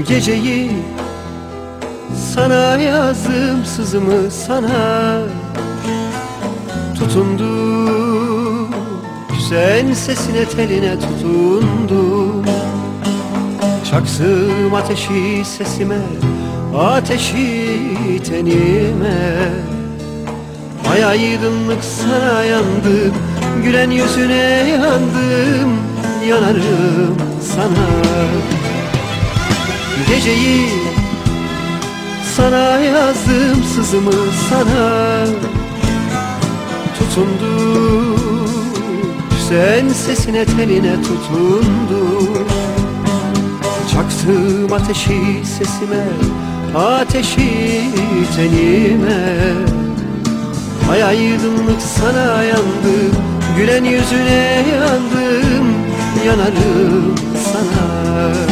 Geceyi sana yazdım sızımı sana Tutundu Sen sesine teline tutundum. Çaksım ateşi sesime Ateşi tenime. Ay aydınlık sana yandım Gülen yüzüne yandım Yanarım sana Geceyi sana yazdım sızımı sana. Tutundu sen sesine teline tutundu Çaktım ateşi sesime ateşi tenime. Ay aydınlık sana yandım gülen yüzüne yandım yanarım sana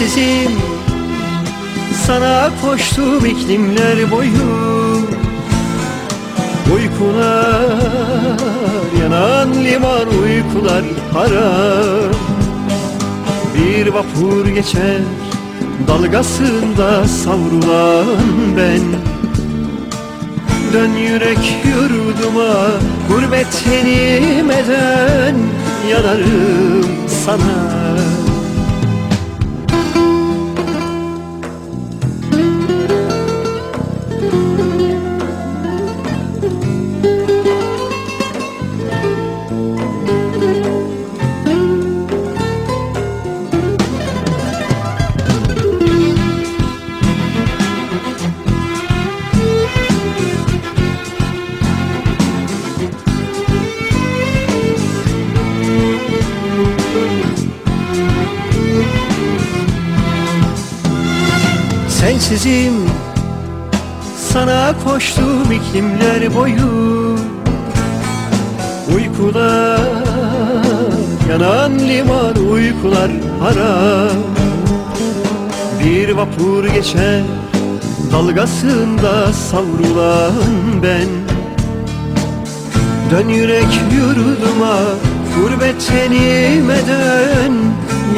Sensizim sana koştum iklimler boyu. Uykular yanan liman uykular haram Bir vapur geçer dalgasında savrulan ben. Dön yürek yurduma gurbet tenime dön Yanarım sana Sensizim sana koştum iklimler boyu. Uykular yanan liman uykular haram Bir vapur geçer dalgasında savrulan ben. Dön yürek yurduma gurbet tenime dön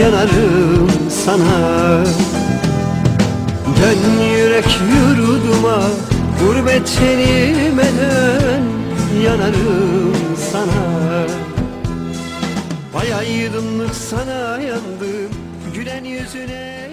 Yanarım sana. Dön yürek yurduma Gurbet tenime dön Yanarım sana Vay aydınlık sana yandım Gülen yüzüne